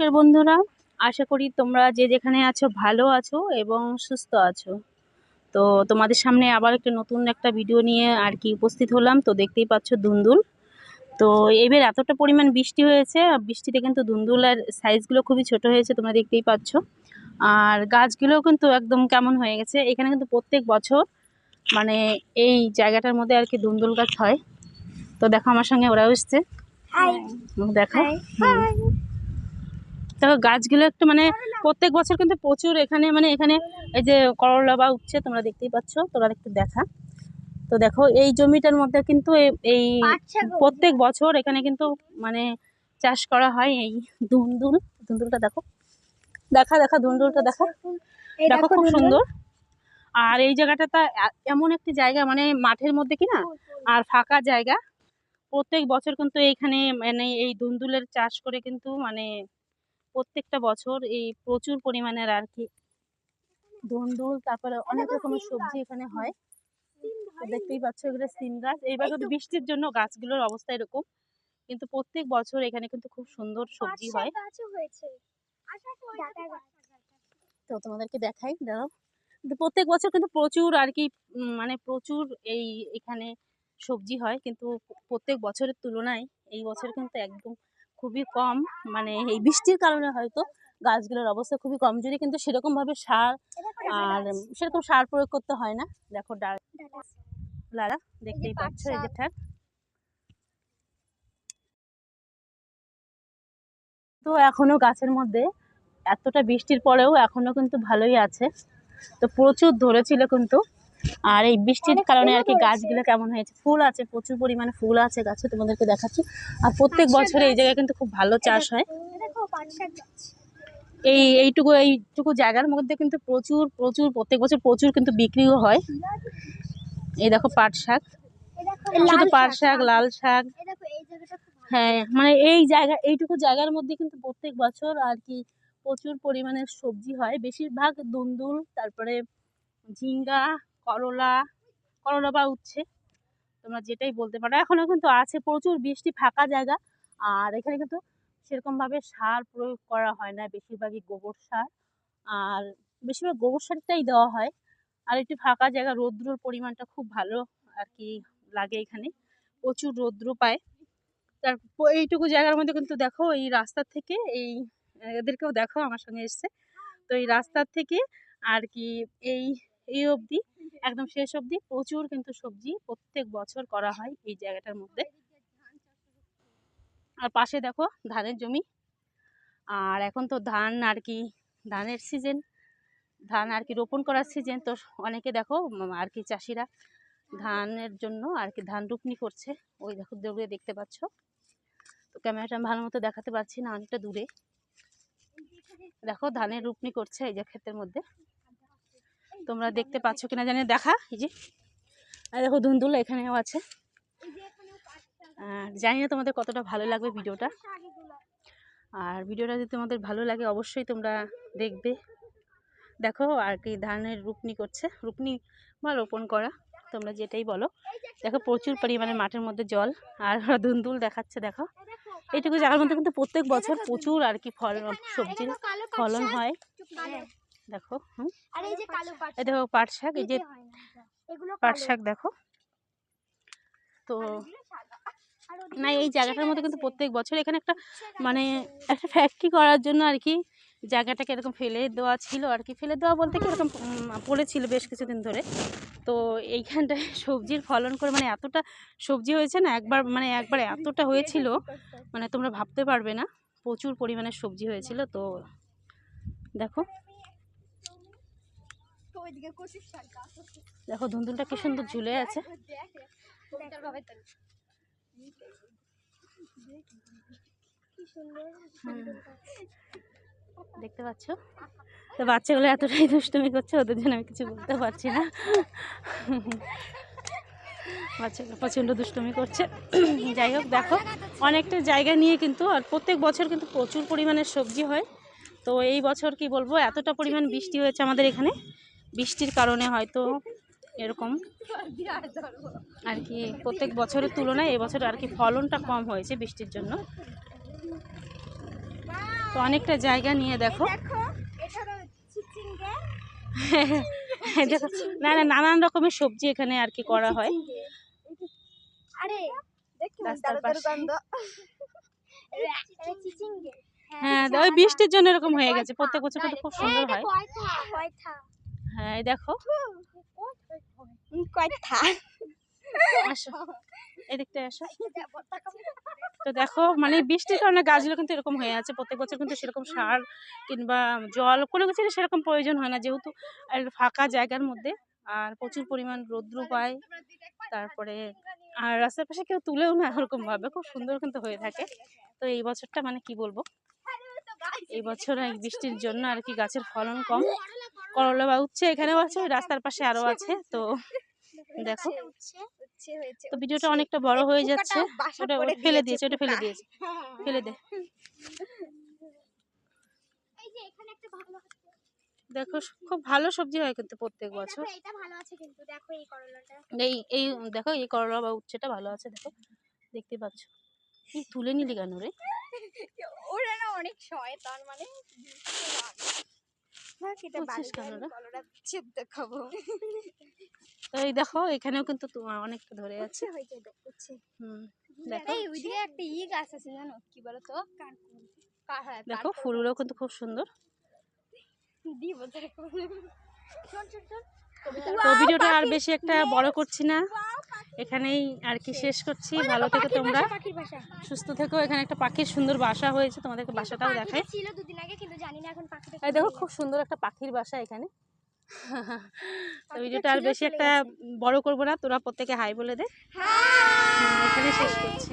নমস্কার বন্ধুরা। আশা করি তোমরা যে যেখানে আছো ভালো আছো এবং সুস্থ আছো। তো তোমাদের সামনে আবার একটা নতুন একটা ভিডিও নিয়ে আর কি উপস্থিত হলাম। তো দেখতেই পাচ্ছ দুন্দুল। তো এবার এতটা পরিমাণ বৃষ্টি হয়েছে আর বৃষ্টিতে কিন্তু দুন্দুলের সাইজগুলো খুবই ছোট হয়েছে তোমরা দেখতেই পাচ্ছ। আর গাছগুলোও কিন্তু একদম কেমন হয়ে গেছে। এখানে কিন্তু প্রত্যেক বছর মানে এই জায়গাটার মধ্যে আর কি দুন্দুল গাছ হয়। তো দেখো আমার সঙ্গে ওরাও এসছে। দেখো। দেখো গাছগুলো একটু মানে প্রত্যেক বছর কিন্তু প্রচুর এখানে মানে এখানে এই যে করলা বা উঠছে তোমরা দেখতেই পাচ্ছ তোমরা একটু দেখা। তো দেখো এই জমিটার মধ্যে কিন্তু এই প্রত্যেক বছর এখানে কিন্তু মানে চাষ করা হয় এই ধুন্দুল। ধুন্দুলটা দেখো। দেখা দেখা ধুন্দুলটা দেখা। দেখো খুব সুন্দর। আর এই জায়গাটা এমন একটি জায়গা মানে মাঠের মধ্যে কি না? আর ফাঁকা জায়গা। প্রত্যেক বছর কিন্তু এইখানে মানে এই দুন্দুলের চাষ করে কিন্তু মানে প্রত্যেকটা বছর এই প্রচুর পরিমাণের আর কি ধুন্দুল তারপরে অনেক রকমের সবজি এখানে হয়। দেখতেই পাচ্ছ এগুলো সিম গাছ। এইবার কিন্তু বৃষ্টির জন্য গাছগুলোর অবস্থা এরকম। কিন্তু প্রত্যেক বছর এখানে কিন্তু খুব সুন্দর সবজি হয়। তো তোমাদেরকে দেখাই দাও কিন্তু প্রত্যেক বছর কিন্তু প্রচুর আর কি মানে প্রচুর এই এখানে সবজি হয়। কিন্তু প্রত্যেক বছরের তুলনায় এই বছর কিন্তু একদম খুবই কম। মানে এই বৃষ্টির কারণে হয়তো গাছগুলোর অবস্থা খুবই কমজোরি কিন্তু সেরকম ভাবে সার আর সেরকম সার প্রয়োগ করতে হয় না। দেখো লারা দেখতেই পাচ্ছ এই যে ঠাক তো এখনও গাছের মধ্যে এতটা বৃষ্টির পরেও এখনও কিন্তু ভালোই আছে। তো প্রচুর ধরেছিল কিন্তু আর এই বৃষ্টির কারণে আর কি গাছগুলো কেমন হয়েছে? ফুল আছে প্রচুর পরিমাণে ফুল আছে গাছে তোমাদেরকে দেখাচ্ছি। আর প্রত্যেক পাট বছরে এই জায়গায় কিন্তু খুব ভালো চাষ হয়। পাট শাক এই এইটুকু এইটুকু জায়গার মধ্যে কিন্তু প্রচুর প্রচুর প্রত্যেক বছর প্রচুর কিন্তু বিক্রিও হয়। এই দেখো পাট শাক। শুধু পাট শাক লাল শাক। হ্যাঁ মানে এই জায়গা এইটুকু জায়গার মধ্যে কিন্তু প্রত্যেক বছর আর কি প্রচুর পরিমাণে সবজি হয়। বেশিরভাগ দুন্দুল তারপরে ঝিঙ্গা করলা করলা বা উচ্ছে, তোমরা যেটাই বলতে পারো। এখনও কিন্তু আছে, প্রচুর বৃষ্টি ফাঁকা জায়গা। আর এখানে কিন্তু সেরকমভাবে সার প্রয়োগ করা হয় না, বেশিরভাগই গোবর সার। আর বেশিরভাগ গোবর সারটাই দেওয়া হয়। আর একটু ফাঁকা জায়গা, রৌদ্রর পরিমাণটা খুব ভালো আর কি লাগে এখানে। প্রচুর রৌদ্র পায়। তার এইটুকু জায়গার মধ্যে কিন্তু দেখো, এই রাস্তার থেকে এই, এদেরকেও দেখো, আমার সঙ্গে এসছে। তো এই রাস্তার থেকে আর কি এই এই অবধি, একদম শেষ অবধি প্রচুর কিন্তু সবজি প্রত্যেক বছর করা হয় এই জায়গাটার মধ্যে। আর পাশে দেখো ধানের জমি। আর এখন তো ধান আর কি, ধানের সিজন ধান আর কি রোপণ করার সিজন তো অনেকে দেখো আর কি চাষিরা ধানের জন্য আর কি ধান রুপনি করছে। ওই দেখো দূরে দেখতে পাচ্ছ। তো ক্যামেরাটা ভালো মতো দেখাতে পারছি না, অনেকটা দূরে। দেখো ধানের রুপনি করছে এই যে ক্ষেতের মধ্যে। তোমরা দেখতে পাচ্ছ কিনা জানি দেখা, এই যে। আর দেখো ধুন্দুল এখানেও আছে। আর জানি না তোমাদের কতটা ভালো লাগবে ভিডিওটা। আর ভিডিওটা যদি তোমাদের ভালো লাগে, অবশ্যই তোমরা দেখবে। দেখো আর কি, ধানের রুপনি করছে। রুপনি বা রোপণ করা, তোমরা যেটাই বলো। দেখো প্রচুর পরিমাণে মাঠের মধ্যে জল, আর ধুন্দুল দেখাচ্ছে দেখো এই দেখো। এইটুকু জায়গার মধ্যে কিন্তু প্রত্যেক বছর প্রচুর আর কি ফল, সবজির ফলন হয়। দেখো হুম। আর এই যে কালো পাট এই দেখো পাট শাক এই যে পাট শাক দেখো। তো না এই জায়গাটার মধ্যে কিন্তু প্রত্যেক বছর এখানে একটা মানে একটা ফ্যাক্টরি করার জন্য আর কি জায়গাটাকে এরকম ফেলে দেওয়া ছিল আর কি। ফেলে দেওয়া বলতে কি এরকম পড়েছিল বেশ কিছুদিন ধরে। তো এইখানটায় সবজির ফলন করে মানে এতটা সবজি হয়েছে না একবার মানে একবার এতটা হয়েছিল মানে তোমরা ভাবতে পারবে না প্রচুর পরিমাণে সবজি হয়েছিল। তো দেখো তো ওইদিকে কচুর শাক গাছ আছে। দেখো ধুন্দুলটা কি সুন্দর ঝুলে আছে। সুন্দর দেখতে পাচ্ছ? তো বাচ্চাগুলো এতটাই দুষ্টুমি করছে ওদের জন্য আমি কিছু বলতে পারছি না। বাচ্চাগুলো প্রচণ্ড দুষ্টুমি করছে। যাই হোক দেখো অনেকটা জায়গা নিয়ে কিন্তু আর প্রত্যেক বছর কিন্তু প্রচুর পরিমাণে সবজি হয়। তো এই বছর কি বলব এতটা পরিমাণ বৃষ্টি হয়েছে আমাদের এখানে। বৃষ্টির কারণে হয়তো এরকম। আর কি প্রত্যেক বছরের তুলনায় এবছর আর কি ফলনটা কম হয়েছে বৃষ্টির জন্য। তো অনেকটা জায়গা নিয়ে দেখো। দেখো না না নানান রকমের সবজি এখানে আর কি করা হয়। হ্যাঁ ওই বৃষ্টির জন্য এরকম হয়ে গেছে। প্রত্যেক বছর খুব সুন্দর হয়। হ্যাঁ এই দেখো কয়টা? আসো। এদিকটা আসো। তো দেখো মানে বৃষ্টির কারণে গাছগুলো কিন্তু এরকম হয়ে আছে। প্রত্যেক বছর কিন্তু সেরকম সার কিংবা জল কোনো কিছুরই সেরকম প্রয়োজন হয় না। যেহেতু ফাঁকা জায়গার মধ্যে আর প্রচুর পরিমাণ রৌদ্র পায়। তারপরে আর রাস্তার পাশে কেউ তুলেও না ওরকম ভাবে খুব সুন্দর কিন্তু হয়ে থাকে। তো এই বছরটা মানে কি বলব? এই বছর বৃষ্টির জন্য আর কি গাছের ফলন কম। করলা বা উচ্ছে এখানেও আছে রাস্তার পাশে আরও আছে তো দেখো। তো ভিডিওটা অনেকটা বড় হয়ে যাচ্ছে। ওটা ফেলে দিয়েছে ওটা ফেলে দিয়েছে। ফেলে দে। দেখো খুব ভালো সবজি হয় কিন্তু প্রত্যেক বছর। এই এই এই দেখো এই করলা বা উচ্ছেটা ভালো আছে দেখো। দেখতে পাচ্ছ? তুলে নিলি কেন রে? ওরা না অনেক শয়তান মানে দেখ এটা বাড়ি কলরা। সেদ্ধ খাব এই দেখো এখানেও কিন্তু তোমার অনেকটা ধরে আছে। হুম দেখো। এই ওইদিকে একটা ই গাছ আছে জানো? কি বলো তো দেখো ফুলগুলো কিন্তু খুব সুন্দর। দিব দেখো শোন শোন শোন। তো ভিডিওটা আর বেশি একটা বড় করছি না। এখানেই আর কি শেষ করছি। ভালো থেকো তোমরা। সুস্থ থেকো। এখানে একটা পাখির সুন্দর বাসা হয়েছে। তোমাদেরকে বাসাটাও দেখাই। ছিল দুদিন আগে কিন্তু জানি না এখন পাখিটা এই দেখো খুব সুন্দর একটা পাখির বাসা এখানে। তো ভিডিওটা আর বেশি একটা বড় করব না। তোরা প্রত্যেকে হাই বলে দে। এখানে শেষ করছি।